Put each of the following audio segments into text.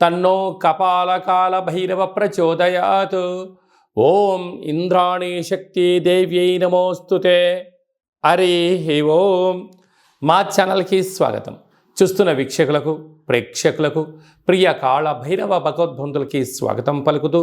తన్నో కపాలకాల భైరవ ప్రచోదయాత్ ఓం ఇంద్రాణి శక్తి దేవ్యై నమోస్తుతే హరి ఓం. మా ఛానల్కి స్వాగతం. చూస్తున్న వీక్షకులకు ప్రేక్షకులకు ప్రియ కాళ భైరవ భగవద్బంధులకి స్వాగతం పలుకుతూ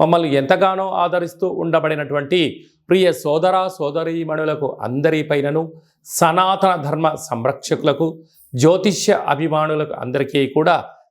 మమ్మల్ని ఎంతగానో ఆదరిస్తూ ఉండబడినటువంటి ప్రియ సోదర సోదరీమణులకు అందరిపైనను సనాతన ధర్మ సంరక్షకులకు జ్యోతిష్య అభిమానులకు అందరికీ కూడా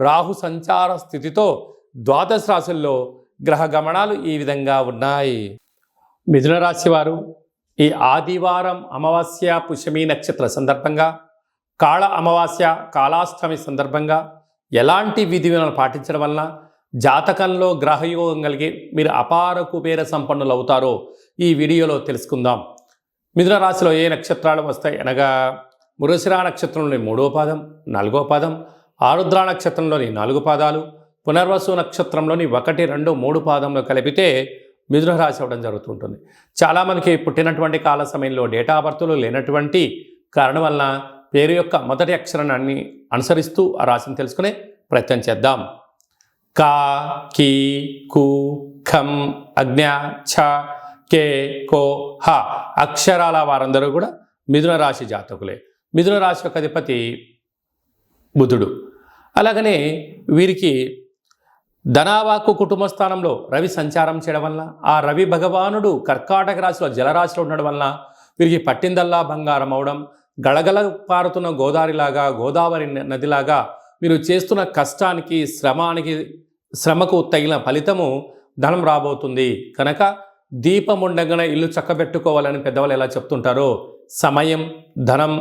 రాహు సంచార స్థితితో ద్వాదశ రాశుల్లో గ్రహ గమనాలు ఈ విధంగా ఉన్నాయి. మిథున రాశి వారు ఈ ఆదివారం అమావాస్య పుష్యమి నక్షత్ర సందర్భంగా కాళ అమావాస్య కాళాష్టమి సందర్భంగా ఎలాంటి విధులను పాటించడం వలన జాతకంలో గ్రహయోగం కలిగి మీరు అపార కుబేర సంపన్నులు అవుతారో ఈ వీడియోలో తెలుసుకుందాం. మిథున రాశిలో ఏ నక్షత్రాలు వస్తాయి? అనగా మృగశిరా నక్షత్రంలోని మూడో పాదం నాలుగో పాదం ఆరుద్ర నక్షత్రంలోని నాలుగు పాదాలు పునర్వసు నక్షత్రంలోని ఒకటి రెండు మూడు పాదంలో కలిపితే మిథున రాశి అవ్వడం జరుగుతుంటుంది. చాలామందికి పుట్టినటువంటి కాల సమయంలో డేటా బర్త్లు లేనటువంటి కారణం వలన పేరు యొక్క మొదటి అక్షరాన్ని అనుసరిస్తూ ఆ రాశిని తెలుసుకునే ప్రయత్నం చేద్దాం. కా కీ కు ఖం అజ్ఞ ఛ కే కో హ అక్షరాల వారందరూ కూడా మిథున రాశి జాతకులే. మిథున రాశి యొక్క అధిపతి బుధుడు. అలాగనే వీరికి ధనావాకు కుటుంబ స్థానంలో రవి సంచారం చేయడం వల్ల ఆ రవి భగవానుడు కర్కాటక రాశిలో జలరాశిలో ఉండడం వలన వీరికి పట్టిందల్లా బంగారం అవడం గళగల పారుతున్న గోదావరిలాగా గోదావరి న- నదిలాగా మీరు చేస్తున్న కష్టానికి శ్రమానికి శ్రమకు తగిన ఫలితము ధనం రాబోతుంది. కనుక దీపం ఉండగానే ఇల్లు చక్కబెట్టుకోవాలని పెద్దవాళ్ళు ఎలా చెప్తుంటారో సమయం ధనం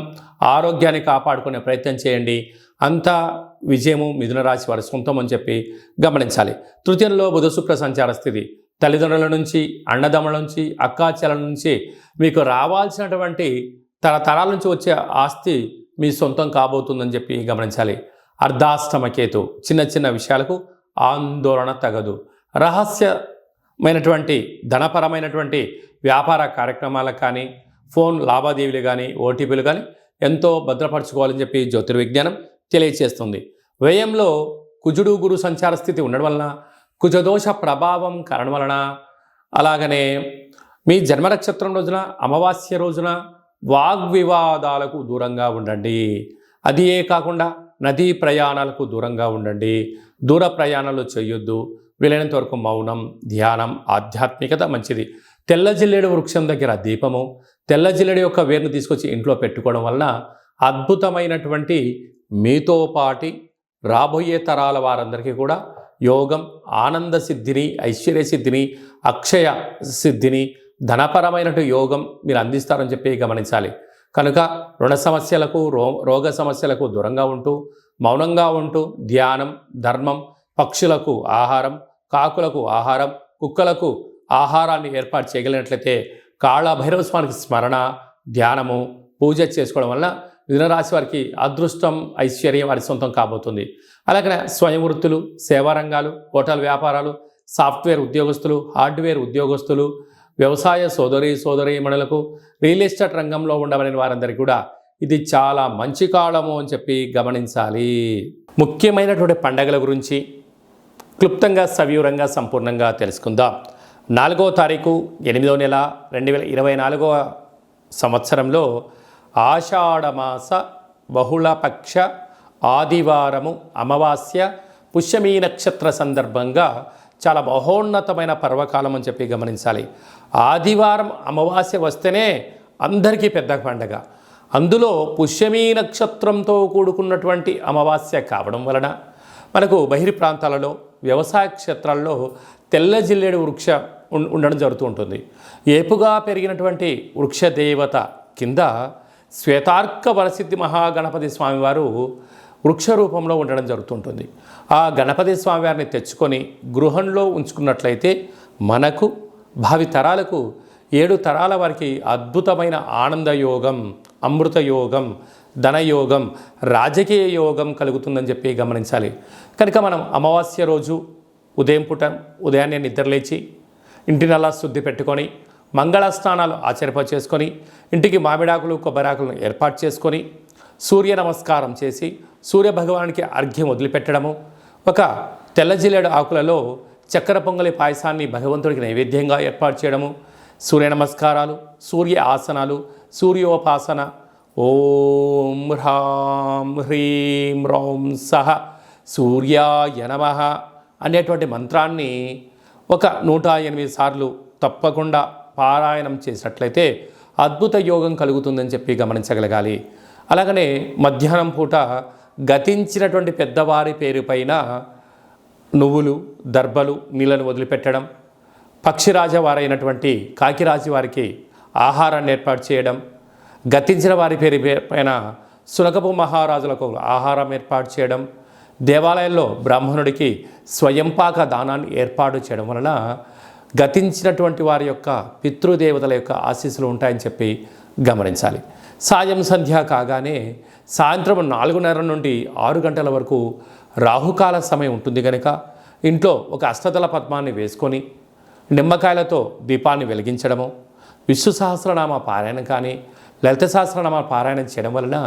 ఆరోగ్యాన్ని కాపాడుకునే ప్రయత్నం చేయండి. అంతా విజయము మిథున రాశి వారి సొంతం అని చెప్పి గమనించాలి. తృతీయంలో బుధ శుక్ర సంచార స్థితి. తల్లిదండ్రుల నుంచి అన్నదమ్ముల నుంచి అక్కాచెల నుంచి మీకు రావాల్సినటువంటి తరతరాల నుంచి వచ్చే ఆస్తి మీ సొంతం కాబోతుందని చెప్పి గమనించాలి. అర్ధాష్టమ కేతు చిన్న చిన్న విషయాలకు ఆందోళన తగదు. రహస్యమైనటువంటి ధనపరమైనటువంటి వ్యాపార కార్యక్రమాలకు కానీ ఫోన్ లావాదేవీలు కానీ ఓటీపీలు కానీ ఎంతో భద్రపరచుకోవాలని చెప్పి జ్యోతిర్విజ్ఞానం తెలియచేస్తుంది. వ్యయంలో కుజుడు గురు సంచార స్థితి ఉండడం వలన కుజదోష ప్రభావం కారణం వలన అలాగనే మీ జన్మ నక్షత్రం రోజున అమావాస్య రోజున వాగ్వివాదాలకు దూరంగా ఉండండి. అది ఏ కాకుండా నదీ ప్రయాణాలకు దూరంగా ఉండండి. దూర ప్రయాణాలు చేయొద్దు. వీలైనంత వరకు మౌనం ధ్యానం ఆధ్యాత్మికత మంచిది. తెల్ల జిల్లేడు వృక్షం దగ్గర దీపము తెల్ల జిల్లేడు యొక్క వేరును తీసుకొచ్చి ఇంట్లో పెట్టుకోవడం వలన అద్భుతమైనటువంటి మీతో పాటి రాబోయే తరాల వారందరికీ కూడా యోగం ఆనంద సిద్ధిని ఐశ్వర్య సిద్ధిని అక్షయ సిద్ధిని ధనపరమైనటు యోగం మీరు అందిస్తారని చెప్పి గమనించాలి. కనుక రుణ సమస్యలకు రో రోగ సమస్యలకు దూరంగా ఉంటూ మౌనంగా ఉంటూ ధ్యానం ధర్మం పక్షులకు ఆహారం కాకులకు ఆహారం కుక్కలకు ఆహారాన్ని ఏర్పాటు చేయగలిగినట్లయితే కాళభైరవ స్వామికి స్మరణ ధ్యానము పూజ చేసుకోవడం వలన మిథునరాశి వారికి అదృష్టం ఐశ్వర్యం వారి సొంతం కాబోతుంది. అలాగే స్వయం వృత్తులు సేవా రంగాలు హోటల్ వ్యాపారాలు సాఫ్ట్వేర్ ఉద్యోగస్తులు హార్డ్వేర్ ఉద్యోగస్తులు వ్యవసాయ సోదరి సోదరీమణులకు రియల్ ఎస్టేట్ రంగంలో ఉండవలని వారందరికీ కూడా ఇది చాలా మంచి కాలము అని చెప్పి గమనించాలి. ముఖ్యమైనటువంటి పండగల గురించి క్లుప్తంగా సవివరంగా సంపూర్ణంగా తెలుసుకుందాం. నాలుగో తారీఖు ఎనిమిదో నెల రెండు వేల ఇరవై నాలుగవ సంవత్సరంలో ఆషాఢమాస బహుళపక్ష ఆదివారము అమావాస్య పుష్యమీ నక్షత్ర సందర్భంగా చాలా మహోన్నతమైన పర్వకాలం అని చెప్పి గమనించాలి. ఆదివారం అమావాస్య వస్తేనే అందరికీ పెద్ద పండగ. అందులో పుష్యమీ నక్షత్రంతో కూడుకున్నటువంటి అమావాస్య కావడం వలన మనకు బహిర్ ప్రాంతాలలో వ్యవసాయ క్షేత్రాల్లో తెల్ల జిల్లేడు వృక్ష ఉం- ఉండడం జరుగుతూ ఉంటుంది. ఏపుగా పెరిగినటువంటి వృక్ష దేవత కింద శ్వేతార్క వరసిద్ధి మహాగణపతి స్వామివారు వృక్ష రూపంలో ఉండడం జరుగుతుంటుంది. ఆ గణపతి స్వామివారిని తెచ్చుకొని గృహంలో ఉంచుకున్నట్లయితే మనకు భావి తరాలకు ఏడు తరాల వారికి అద్భుతమైన ఆనందయోగం అమృతయోగం ధనయోగం రాజకీయ యోగం కలుగుతుందని చెప్పి గమనించాలి. కనుక మనం అమావాస్య రోజు ఉదయం పూట ఉదయాన్నే నిద్రలేచి ఇంటినల్లా శుద్ధి పెట్టుకొని మంగళ స్నానాలు చేసుకొని ఇంటికి మామిడాకులు కొబ్బరాకులను ఏర్పాటు చేసుకొని సూర్య నమస్కారం చేసి సూర్య భగవానికి అర్ఘ్యం వదిలిపెట్టడము. ఒక తెల్ల జిల్లేడు ఆకులలో చక్కెర పొంగలి పాయసాన్ని భగవంతుడికి నైవేద్యంగా ఏర్పాటు చేయడము. సూర్య నమస్కారాలు సూర్య ఆసనాలు సూర్యోపాసన. ఓం హ్రాం హ్రీం రౌం సహ సూర్యాయ నమ అనేటువంటి మంత్రాన్ని ఒక నూట ఎనిమిది సార్లు తప్పకుండా పారాయణం చేసినట్లయితే అద్భుత యోగం కలుగుతుందని చెప్పి గమనించగలగాలి. అలాగనే మధ్యాహ్నం పూట గతించినటువంటి పెద్దవారి పేరు పైన నువ్వులు దర్భలు నీళ్ళను వదిలిపెట్టడం పక్షిరాజ వారైనటువంటి కాకిరాజు వారికి ఆహారాన్ని ఏర్పాటు చేయడం గతించిన వారి పేరు పైన సునకపు మహారాజులకు ఆహారం ఏర్పాటు చేయడం దేవాలయంలో బ్రాహ్మణుడికి స్వయంపాక దానాన్ని ఏర్పాటు చేయడం వలన గతించినటువంటి వారి యొక్క పితృదేవతల యొక్క ఆశీస్సులు ఉంటాయని చెప్పి గమనించాలి. సాయం సంధ్య కాగానే సాయంత్రం నాలుగున్నర నుండి ఆరు గంటల వరకు రాహుకాల సమయం ఉంటుంది కనుక ఇంట్లో ఒక అష్టదళ పద్మాన్ని వేసుకొని నిమ్మకాయలతో దీపాన్ని వెలిగించడము విష్ణు సహస్రనామ పారాయణం కానీ లలిత సహస్రనామ పారాయణం చేయడం వలన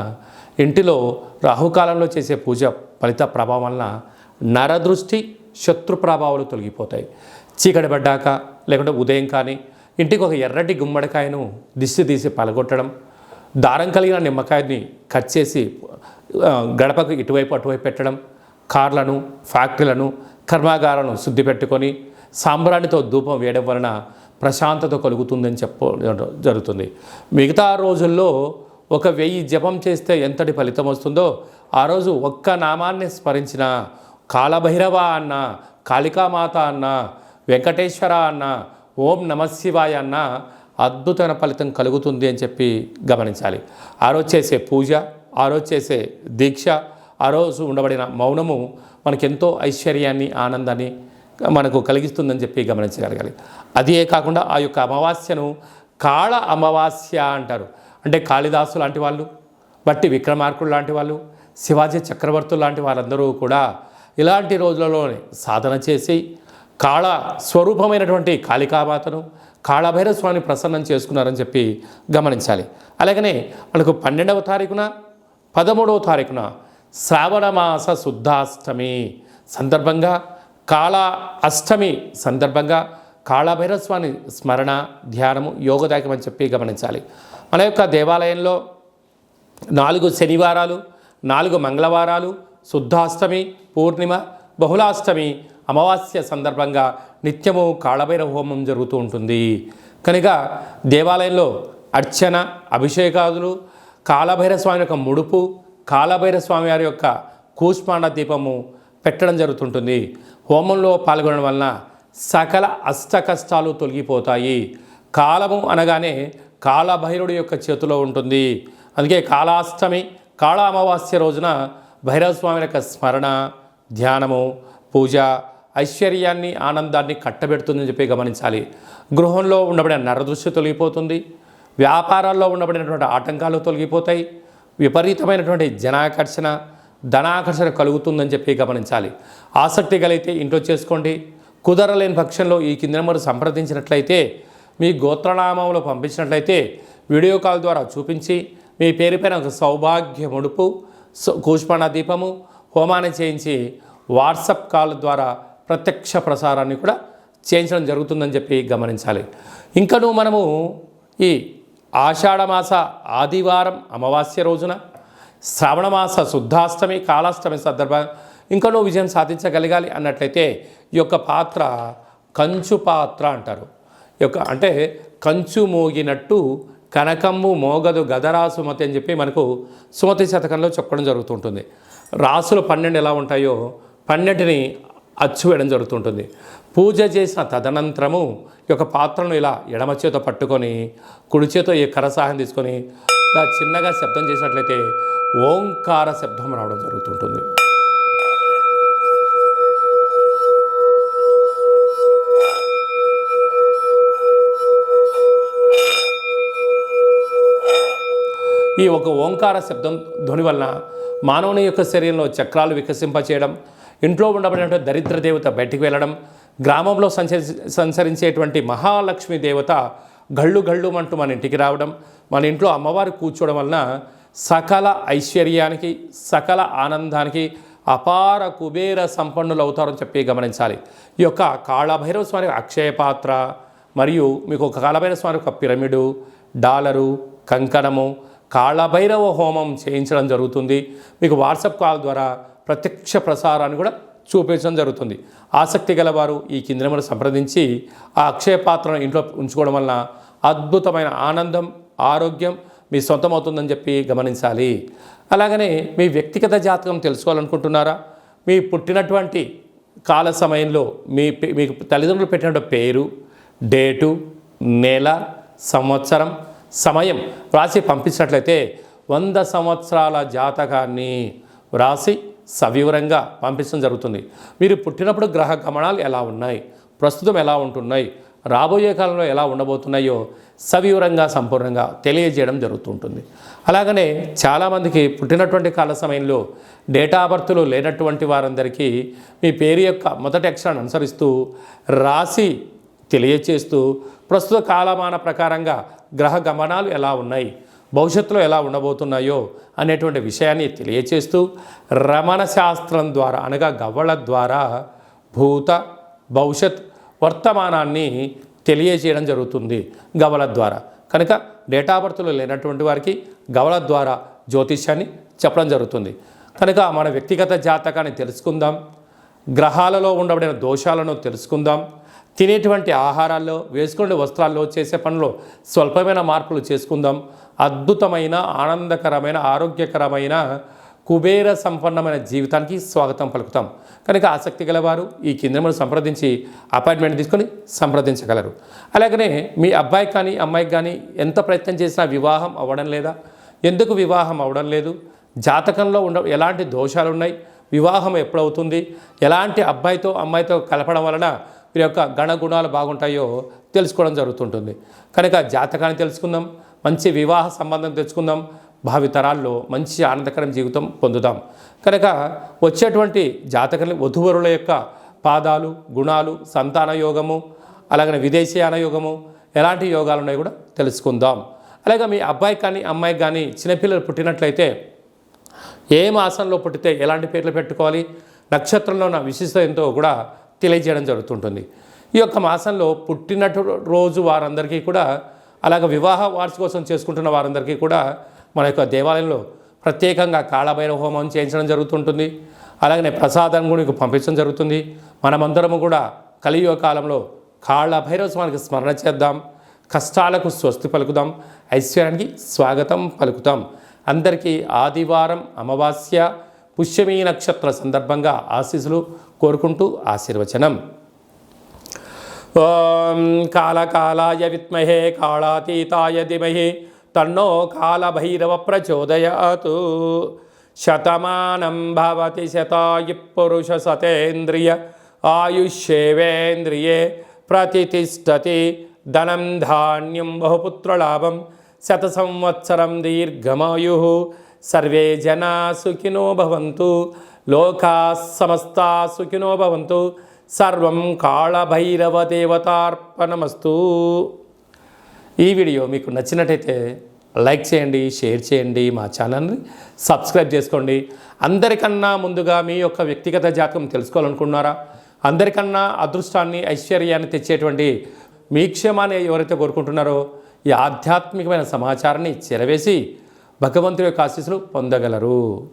ఇంటిలో రాహుకాలంలో చేసే పూజ ఫలిత ప్రభావం వలన నరదృష్టి శత్రు ప్రభావాలు తొలగిపోతాయి. చీకటి పడ్డాక లేకుంటే ఉదయం కానీ ఇంటికి ఒక ఎర్రటి గుమ్మడికాయను దిష్టి తీసి పలగొట్టడం దారం కలిగిన నిమ్మకాయని కట్ చేసి గడపకు ఇటువైపు అటువైపు పెట్టడం కార్లను ఫ్యాక్టరీలను కర్మాగారాలను శుద్ధి పెట్టుకొని సాంబ్రాణితో ధూపం వేయడం వలన ప్రశాంతత కలుగుతుందని చెప్ప జరుగుతుంది. మిగతా రోజుల్లో ఒక వెయ్యి జపం చేస్తే ఎంతటి ఫలితం వస్తుందో ఆ రోజు ఒక్క నామాన్ని స్మరించిన కాలభైరవ అన్న కాళికామాత అన్న వెంకటేశ్వర అన్న ఓం నమశివాయ అన్న అద్భుతమైన ఫలితం కలుగుతుంది అని చెప్పి గమనించాలి. ఆ రోజు చేసే పూజ ఆ రోజు చేసే దీక్ష ఆ రోజు ఉండబడిన మౌనము మనకెంతో ఐశ్వర్యాన్ని ఆనందాన్ని మనకు కలిగిస్తుందని చెప్పి గమనించగలగాలి. అదే కాకుండా ఆ యొక్క అమావాస్యను కాళ అమావాస్య అంటారు. అంటే కాళిదాసు లాంటి వాళ్ళు బట్టి విక్రమార్కుడు లాంటి వాళ్ళు శివాజీ చక్రవర్తులు లాంటి వారందరూ కూడా ఇలాంటి రోజులలోనే సాధన చేసి కాళ స్వరూపమైనటువంటి కాళికామాతను కాళభైరవ స్వామిని ప్రసన్నం చేసుకున్నారని చెప్పి గమనించాలి. అలాగనే మనకు పన్నెండవ తారీఖున పదమూడవ తారీఖున శ్రావణ మాస శుద్ధాష్టమి సందర్భంగా కాళ అష్టమి సందర్భంగా కాళభైరవ స్వామి స్మరణ ధ్యానము యోగదాయకం అని చెప్పి గమనించాలి. మన యొక్క దేవాలయంలో నాలుగు శనివారాలు నాలుగు మంగళవారాలు శుద్ధాష్టమి పూర్ణిమ బహుళాష్టమి అమావాస్య సందర్భంగా నిత్యము కాళభైరవ హోమం జరుగుతూ ఉంటుంది. కనుక దేవాలయంలో అర్చన అభిషేకాదులు కాళభైర స్వామి యొక్క ముడుపు కాళభైర స్వామి వారి యొక్క కూష్మాండ దీపము పెట్టడం జరుగుతుంటుంది. హోమంలో పాల్గొనడం వలన సకల అష్ట కష్టాలు తొలగిపోతాయి. కాలము అనగానే కాలభైరుడి యొక్క చేతిలో ఉంటుంది. అందుకే కాళాష్టమి కాళ అమావాస్య రోజున భైరవ స్వామి యొక్క స్మరణ ధ్యానము పూజ ఐశ్వర్యాన్ని ఆనందాన్ని కట్టబెడుతుందని చెప్పి గమనించాలి. గృహంలో ఉండబడిన నరదృష్టి తొలగిపోతుంది. వ్యాపారాల్లో ఉండబడినటువంటి ఆటంకాలు తొలగిపోతాయి. విపరీతమైనటువంటి జనాకర్షణ ధనాకర్షణ కలుగుతుందని చెప్పి గమనించాలి. ఆసక్తి కలిగితే ఇంట్లో చేసుకోండి. కుదరలేని పక్షంలో ఈ కింద నెంబర్ సంప్రదించినట్లయితే మీ గోత్రనామంలో పంపించినట్లయితే వీడియో కాల్ ద్వారా చూపించి మీ పేరుపైన ఒక సౌభాగ్య ముడుపు స- కూష్మాణ దీపము హోమాన్ని చేయించి వాట్సప్ కాల్ ద్వారా ప్రత్యక్ష ప్రసారాన్ని కూడా చేయించడం జరుగుతుందని చెప్పి గమనించాలి. ఇంకను మనము ఈ ఆషాఢమాస ఆదివారం అమావాస్య రోజున శ్రావణమాస శుద్ధాష్టమి కాళాష్టమి సందర్భంగా ఇంకనూ విజయం సాధించగలగాలి అన్నట్లయితే ఈ యొక్క పాత్ర కంచు పాత్ర అంటారు. ఈ యొక్క అంటే కంచు మోగినట్టు కనకమ్ము మోగదు గదరా సుమతి అని చెప్పి మనకు సుమతి శతకంలో చెప్పడం జరుగుతుంటుంది రాసులు పన్నెండు ఎలా ఉంటాయో పన్నెండుని అచ్చు వేయడం జరుగుతుంటుంది. పూజ చేసిన తదనంతరము ఈ యొక్క పాత్రను ఇలా ఎడమ చేతో పట్టుకొని కుడి చేతో ఈ కరసాహం సహాయం తీసుకొని ఇలా చిన్నగా శబ్దం చేసినట్లయితే ఓంకార శబ్దం రావడం జరుగుతుంటుంది. ఈ ఒక ఓంకార శబ్దం ధ్వని వలన మానవుని యొక్క శరీరంలో చక్రాలు వికసింపచేయడం ఇంట్లో ఉండబడినటువంటి దరిద్ర దేవత బయటికి వెళ్ళడం గ్రామంలో సంచరి సంచరించేటువంటి మహాలక్ష్మి దేవత గళ్ళు గళ్ళు అంటూ మన ఇంటికి రావడం మన ఇంట్లో అమ్మవారు కూర్చోవడం వలన సకల ఐశ్వర్యానికి సకల ఆనందానికి అపార కుబేర సంపన్నులు అవుతారని చెప్పి గమనించాలి. ఈ యొక్క కాళభైరవ స్వామి అక్షయ పాత్ర మరియు మీకు ఒక కాళభైరవ స్వామి ఒక పిరమిడు డాలరు కంకణము కాళభైరవ హోమం చేయించడం జరుగుతుంది. మీకు వాట్సాప్ కాల్ ద్వారా ప్రత్యక్ష ప్రసారాన్ని కూడా చూపించడం జరుగుతుంది. ఆసక్తి గలవారు ఈ కింద సంప్రదించి ఆ అక్షయ పాత్రను ఇంట్లో ఉంచుకోవడం వలన అద్భుతమైన ఆనందం ఆరోగ్యం మీ సొంతం అవుతుందని చెప్పి గమనించాలి. అలాగనే మీ వ్యక్తిగత జాతకం తెలుసుకోవాలనుకుంటున్నారా? మీ పుట్టినటువంటి కాల సమయంలో మీ పే- మీకు తల్లిదండ్రులు పెట్టినటువంటి పేరు డేటు నెల సంవత్సరం సమయం వ్రాసి పంపించినట్లయితే వంద సంవత్సరాల జాతకాన్ని వ్రాసి సవివరంగా పంపించడం జరుగుతుంది. మీరు పుట్టినప్పుడు గ్రహ గమనాలు ఎలా ఉన్నాయి? ప్రస్తుతం ఎలా ఉంటున్నాయి? రాబోయే కాలంలో ఎలా ఉండబోతున్నాయో సవివరంగా సంపూర్ణంగా తెలియజేయడం జరుగుతుంటుంది. అలాగనే చాలామందికి పుట్టినటువంటి కాల సమయంలో డేటా బర్త్లు లేనటువంటి వారందరికీ మీ పేరు యొక్క మొదటి అక్షరాన్ని అనుసరిస్తూ రాసి తెలియచేస్తూ ప్రస్తుత కాలమాన ప్రకారంగా గ్రహ గమనాలు ఎలా ఉన్నాయి? భవిష్యత్తులో ఎలా ఉండబోతున్నాయో అనేటువంటి విషయాన్ని తెలియచేస్తూ రమణ శాస్త్రం ద్వారా అనగా గవ్వల ద్వారా భూత భవిష్యత్ వర్తమానాన్ని తెలియజేయడం జరుగుతుంది గవల ద్వారా. కనుక డేటా బర్త్లో లేనటువంటి వారికి గవల ద్వారా జ్యోతిష్యాన్ని చెప్పడం జరుగుతుంది. కనుక మన వ్యక్తిగత జాతకాన్ని తెలుసుకుందాం. గ్రహాలలో ఉండబడిన దోషాలను తెలుసుకుందాం. తినేటువంటి ఆహారాల్లో వేసుకునే వస్త్రాల్లో చేసే పనిలో స్వల్పమైన మార్పులు చేసుకుందాం. అద్భుతమైన ఆనందకరమైన ఆరోగ్యకరమైన కుబేర సంపన్నమైన జీవితానికి స్వాగతం పలుకుతాం. కనుక ఆసక్తి గలవారు ఈ కేంద్రమును సంప్రదించి అపాయింట్మెంట్ తీసుకొని సంప్రదించగలరు. అలాగనే మీ అబ్బాయికి కానీ అమ్మాయికి కానీ ఎంత ప్రయత్నం చేసినా వివాహం అవ్వడం లేదా? ఎందుకు వివాహం అవ్వడం లేదు? జాతకంలో ఉండ ఎలాంటి దోషాలు ఉన్నాయి వివాహం ఎప్పుడవుతుంది? ఎలాంటి అబ్బాయితో అమ్మాయితో కలపడం వలన వీరి యొక్క గణగుణాలు బాగుంటాయో తెలుసుకోవడం జరుగుతుంటుంది. కనుక జాతకాన్ని తెలుసుకుందాం మంచి వివాహ సంబంధం తెచ్చుకుందాం భావితరాల్లో మంచి ఆనందకరం జీవితం పొందుదాం. కనుక వచ్చేటువంటి జాతకం వధువరుల యొక్క పాదాలు గుణాలు సంతాన యోగము అలాగనే విదేశీయాన యోగము ఎలాంటి యోగాలు ఉన్నాయో కూడా తెలుసుకుందాం. అలాగే మీ అబ్బాయి కానీ అమ్మాయికి కానీ చిన్నపిల్లలు పుట్టినట్లయితే ఏ మాసంలో పుట్టితే ఎలాంటి పేర్లు పెట్టుకోవాలి నక్షత్రంలో ఉన్న విశిష్టత ఎంతో కూడా తెలియజేయడం జరుగుతుంటుంది. ఈ యొక్క మాసంలో పుట్టినటు రోజు వారందరికీ కూడా అలాగ వివాహ వార్షికోత్సవం చేసుకుంటున్న వారందరికీ కూడా మన యొక్క దేవాలయంలో ప్రత్యేకంగా కాళభైరవ హోమం చేయించడం జరుగుతుంటుంది. అలాగనే ప్రసాదం కూడా పంపించడం జరుగుతుంది. మనమందరము కూడా కలియుగ కాలంలో కాళభైరవ స్వామికి స్మరణ చేద్దాం. కష్టాలకు స్వస్తి పలుకుదాం. ఐశ్వర్యానికి స్వాగతం పలుకుతాం. అందరికీ ఆదివారం అమావాస్య పుష్యమీ నక్షత్ర సందర్భంగా ఆశీస్సులు కోరుకుంటూ ఆశీర్వచనం. ఓం కాలకాలాయ విత్మహే కాళాతీతాయ ధిమహి తన్నో కాలభైరవ ప్రచోదయాతు. శతమానం భవతి శతాయు పురుష సతేంద్రియ ఆయుష్యేవేంద్రియే ప్రతిష్టతి ధనం ధాన్యం బహుపుత్రలాభం శత సంవత్సరం దీర్ఘమాయు. సర్వే జనా సుఖినో భవంతు లోకా సమస్తా సుఖినో భవంతు సర్వం కాళభైరవ దేవతార్పణమస్తు. ఈ వీడియో మీకు నచ్చినట్టయితే లైక్ చేయండి షేర్ చేయండి మా ఛానల్ని సబ్స్క్రైబ్ చేసుకోండి. అందరికన్నా ముందుగా మీ యొక్క వ్యక్తిగత జాతకం తెలుసుకోవాలనుకున్నారా అందరికన్నా అదృష్టాన్ని ఐశ్వర్యాన్ని తెచ్చేటువంటి మీ క్షేమాన్ని ఎవరైతే కోరుకుంటున్నారో ఈ ఆధ్యాత్మికమైన సమాచారాన్ని చెరవేసి భగవంతుడి యొక్క ఆశీస్సులు పొందగలరు.